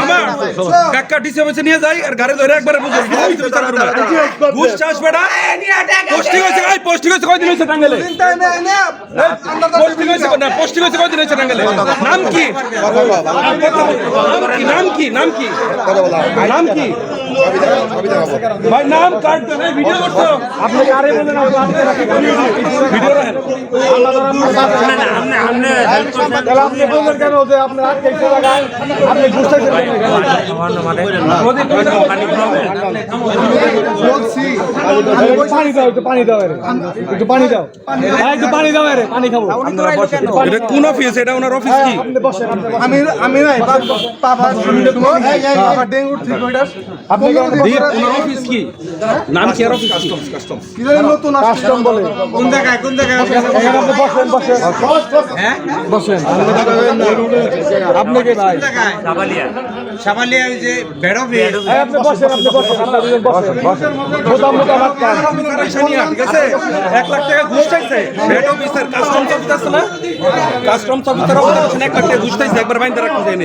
আমার কাকা টাঙ্গেলে পোস্টিং হয়েছে না পোস্টিং হয়েছে নাম কি নাম কি নাম কি নাম কি ভাই নাম কার্ড দেন। এই ভিডিও করছ? আপনি আরে বলেন ভিডিও রাখেন। আপনি বলবেন কেন যে আপনি আপনি বুঝতেছেন পানি দাও। একটু পানি দাও একটু পানি দাও ভাই, একটু পানি দাও। এরে পানি খাব। এটা কোন অফিস এটা ওনার অফিস কি? আপনি বসেন আমি আমি নাই বাবা বাবা ডেঙ্গুর ঠিক ওইটা আপনি অফিস কি? নাম কি আর অফিস কাস্টমস কি নতুন কাস্টম বলে। কোন জায়গায় কোন জায়গায় এখানে বসেন বসেন। বসেন। আপনি কে ভাই। সাবালিয়া ওই যে বেড় আপনি বসেন আপনি বসেন আপনারা দুজন বসেন। মোটা মোটা ভাত খান ঠিক আছে? এক লাখ টাকা ঘুষ চাইছে। হেড অফিসার কাস্টমস অফিস আছে না? কাস্টমস অফিসার অফিস এক লাখ টাকা ঘুষ চাইছে একবার বাইন্দা রাখতে দেয়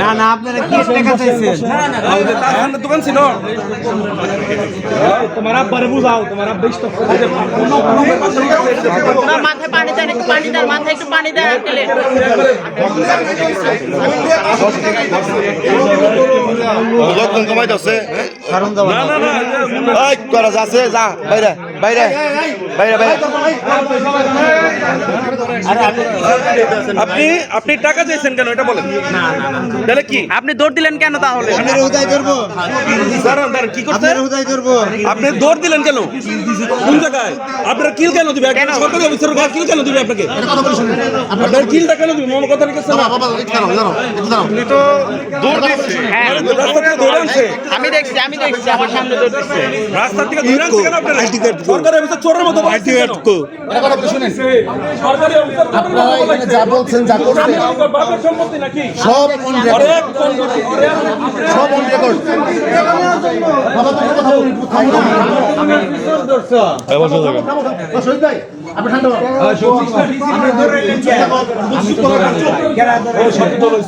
না না আপনারা কি টাকা চাইছেন? আর ওই যে দোকান ছিল। তোমার আব্বারে বুঝাও তোমার আব্বা ইষ্ট না, মাথায় পানি দেন একটু পানি দেন মাথায় একটু পানি দেন লোকজন কমাইতেছে না না না যা বাইরে। বাইরে বাইরে বাইরে আপনি আপনি টাকা চাইছেন কেন এটা বলেন না না তাহলে কি আপনি দৌড় দিলেন কেন তাহলে হুদাই করব দাঁড়ান দাঁড়ান কি করতে আপনি দৌড় দিলেন কেন কোন জায়গায় আপনার কিল কেন দিবে সরকারি অফিসার কিল কেন দিবে আপনাকে আপনার কিলটা কেন দিবে মনে কথা লিখেছে না হ্যাঁ আনছে আমি দেখছি আমি দেখছি আমার সামনে দৌড় রাস্তা থেকে ধরে আনছে কেন আপনার? সরকারি অফিসার চোরের মতো আইডি কার্ড কো। সরকারি অফিসার আপনারা এখানে যা বলছেন যা করছেন বাপের সম্পত্তি নাকি? সব অন রেকর্ড সব অন রেকর্ড বাবা তুমি কথা বলুন একটু থামো শহীদ ভাই আপনি ঠান্ডা আপনি ধরে নিন, চুপ করেন,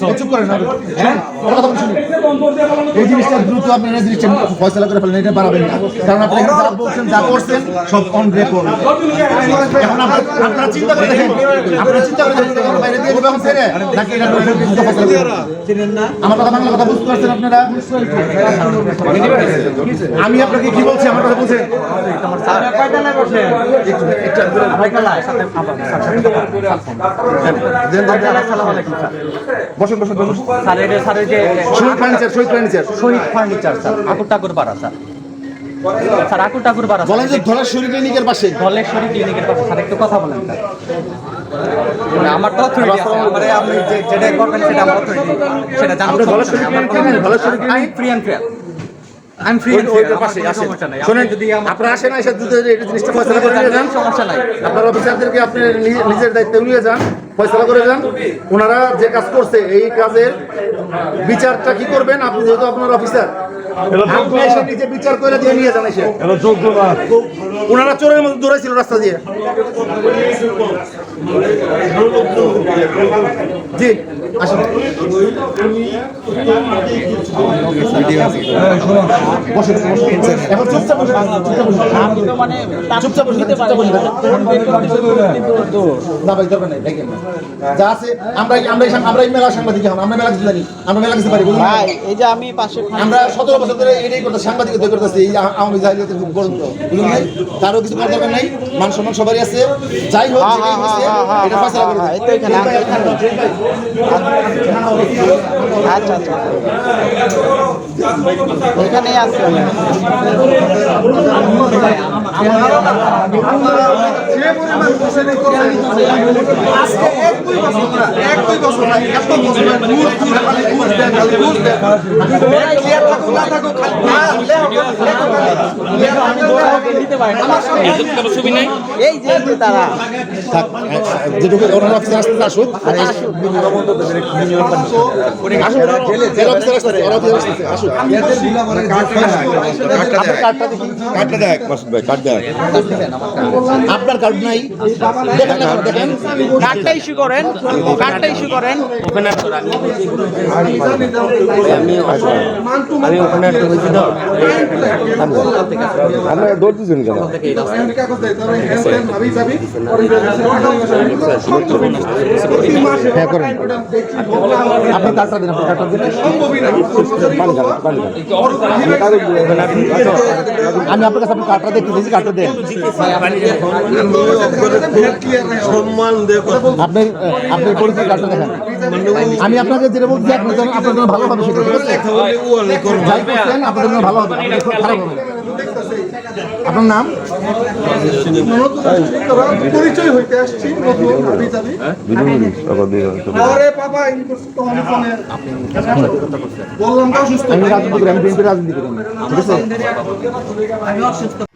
চুপ। চুপ করেন। হ্যাঁ? কথা বলুন, শুনুন। এই জিনিসটা দ্রুত আপনারা এই জিনিসটা ফয়সালা করে ফেলেন এটা বাড়াবেন না। কারণ আপনি এখানে যা বলছেন যা করছেন সব অন রেকর্ড এখন আপনারা চিন্তা করে দেখেন আপনারা চিন্তা করে দেখেন বাইরে দিয়ে এখন ছেড়ে? নাকি এটা দ্রুত ফয়সালা? আমার কথা বাংলা কথা বুঝতে পারছেন আপনারা? আমি আপনাকে কি বলছি? আমার কথা বুঝেন বসেন বসেন বসুন। স্যার এটা স্যার যে Shahid furniture Shahid furniture Shahid furniture sir Akur Thakur Para sir sir আকুর Thakur পাড়া বলেন যে ধলেশ্বরী ক্লিনিকের পাশে। ধলেশ্বরী ক্লিনিকের পাশে স্যার একটু কথা বলেন স্যার মানে আমার তো অথরিটি আছে। মানে আপনি যে- যেটা করবেন সেটা আমার অথরিটি সেটা জানতে আপনি ধলেশ্বরী ক্লিনিক ধলেশ্বরী আমি ক্লিনিক ফ্রি অ্যান্ড ফেয়ার আপনারা আসেন। এসে জিনিসটা ফয়সালা করে নিয়ে যান। সমস্যা নাই। আপনার অফিসারদেরকে আপনি নিজের দায়িত্বে নিয়ে যান ফয়সালা করে যান। ওনারা যে কাজ করছে এই কাজের বিচারটা কি করবেন? আপনি যেহেতু আপনার অফিসার আপনি এসে নিজে বিচার করে দিয়ে নিয়ে যান এসে। ওনারা চোরের মতো দৌড়াইছিল রাস্তা দিয়ে। জি আসুন। বসে এখন চুপচাপ বসে। চুপচাপ বসে। চুপচাপ বসে। চুপচাপ বসে না। ভাই দরকার নাই দেখেন না। যা আছে আমরা আমরা আমরা মেলা সাংবাদিক আমরা মেলা আমরা মেলা কিছু পারি বুঝলেন এই যে আমি পাশে আমরা সতেরো বছর ধরে এটাই করতে সাংবাদিকতা করতেছি খুব গরম তো ভাই। তারও কিছু করার দরকার নাই মান সম্মান সবারই আছে। যাই হোক এটা করে ঠান্ডা, ভাই। আচ্ছা আচ্ছা। এখানেই আছে। থাকুক না থাকুক এই যে তারা। যেটুকু ওনার অফিসার আসতে আসুক। আপনার কার্ড দেখ। আপনার কার্ড নাই। দেখেন কার্ডটা ইস্যু করেন কার্ডটা ইস্যু করেন। আমি ওখানে একটা হয়েছি তো। কেন হ্যাঁ করেন আপনি দিন আপনার কার্ডটা দিন সম্ভবই না পানি খান পানি খান আমি আপনার কাছে দেখতে দিয়েছি দেন আপনি আপনি পরিচয় কার্ডটা দেখেন আমি আপনাকে যেটা বলছি আপনার জন্য আপনার জন্য ভালো হবে সেটা। ঠিক আছে যাই করছেন আপনার জন্য ভালো হবে আপনার খারাপ হবে। আপনার নাম? পরিচয় হইতে আসছি ফোনে বললাম রাজনীতি করি আমি রাজনীতি করি। ঠিক আছে?